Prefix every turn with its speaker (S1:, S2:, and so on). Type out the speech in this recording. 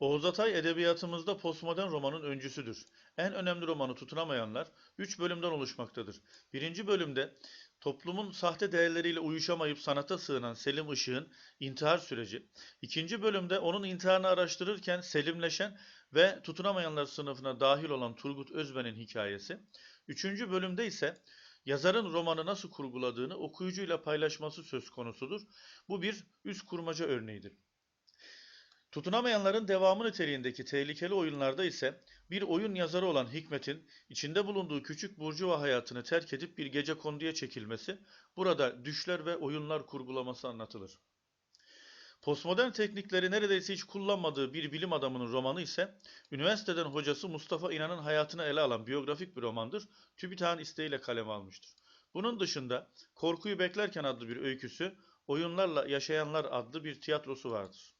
S1: Oğuz Atay edebiyatımızda postmodern romanın öncüsüdür. En önemli romanı Tutunamayanlar 3 bölümden oluşmaktadır. Birinci bölümde toplumun sahte değerleriyle uyuşamayıp sanata sığınan Selim Işık'ın intihar süreci. İkinci bölümde onun intiharını araştırırken selimleşen ve tutunamayanlar sınıfına dahil olan Turgut Özben'in hikayesi. Üçüncü bölümde ise yazarın romanı nasıl kurguladığını okuyucuyla paylaşması söz konusudur. Bu bir üst kurmaca örneğidir. Tutunamayanların devamı niteliğindeki tehlikeli oyunlarda ise bir oyun yazarı olan Hikmet'in içinde bulunduğu küçük burcuva hayatını terk edip bir gece konduya çekilmesi, burada düşler ve oyunlar kurgulaması anlatılır. Postmodern teknikleri neredeyse hiç kullanmadığı bir bilim adamının romanı ise üniversiteden hocası Mustafa İnan'ın hayatını ele alan biyografik bir romandır. TÜBİTAK'ın isteğiyle kaleme almıştır. Bunun dışında Korkuyu Beklerken adlı bir öyküsü, Oyunlarla Yaşayanlar adlı bir tiyatrosu vardır.